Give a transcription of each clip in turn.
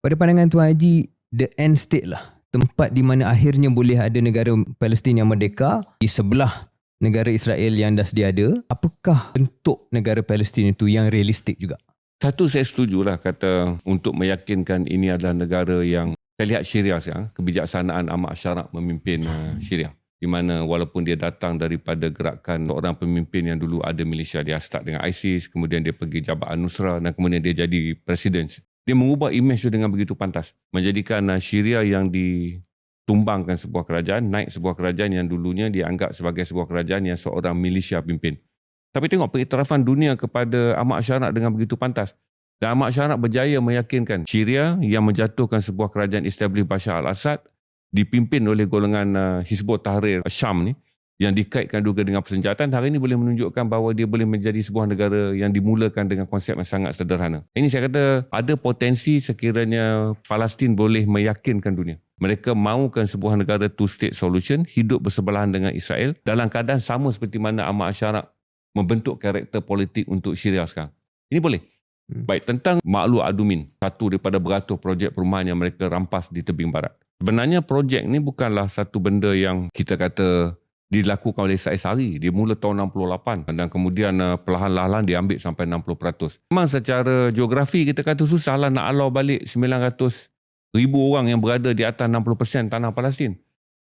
pada pandangan Tuan Haji, the end state lah. Tempat di mana akhirnya boleh ada negara Palestin yang merdeka di sebelah negara Israel yang dah sedia ada. Apakah bentuk negara Palestin itu yang realistik juga? Satu saya setujulah kata untuk meyakinkan ini adalah negara yang saya lihat Syria sekarang, kebijaksanaan Ahmad Syarak memimpin uh, Syria. Di mana walaupun dia datang daripada gerakan seorang pemimpin yang dulu ada milisya, dia start dengan ISIS, kemudian dia pergi Jabhat Nusra dan kemudian dia jadi presiden. Dia mengubah imej itu dengan begitu pantas. Menjadikan uh, Syria yang ditumbangkan sebuah kerajaan, naik sebuah kerajaan yang dulunya dianggap sebagai sebuah kerajaan yang seorang milisya pimpin. Tapi tengok pengiktirafan dunia kepada Ahmad Syarak dengan begitu pantas. Dan Ahmad Syarak berjaya meyakinkan Syria yang menjatuhkan sebuah kerajaan establish Bashar al-Assad dipimpin oleh golongan uh, Hizbut Tahrir Syam ni yang dikaitkan juga dengan persenjataan hari ini boleh menunjukkan bahawa dia boleh menjadi sebuah negara yang dimulakan dengan konsep yang sangat sederhana. Ini saya kata ada potensi sekiranya Palestin boleh meyakinkan dunia. Mereka mahukan sebuah negara two-state solution, hidup bersebelahan dengan Israel dalam keadaan sama seperti mana Ahmad Asyarak membentuk karakter politik untuk Syria sekarang. Ini boleh. Hmm. Baik, tentang Makhluk Adumin, satu daripada beratus projek perumahan yang mereka rampas di tebing barat. Sebenarnya projek ni bukanlah satu benda yang kita kata dilakukan oleh Said Sari. Dia mula tahun 68 dan kemudian uh, perlahan-lahan dia ambil sampai 60%. Memang secara geografi kita kata susahlah nak alau balik 900 ribu orang yang berada di atas 60% tanah Palestin.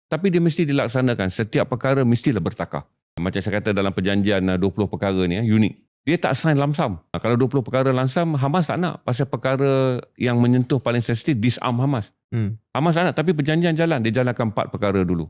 Tapi dia mesti dilaksanakan. Setiap perkara mestilah bertakar. Macam saya kata dalam perjanjian uh, 20 perkara ni, uh, unik. Dia tak sign lamsam. Uh, kalau 20 perkara lamsam, Hamas tak nak. Pasal perkara yang menyentuh paling sensitif, disarm Hamas. Hmm. Hamas tak nak. Tapi perjanjian jalan. Dia jalankan empat perkara dulu.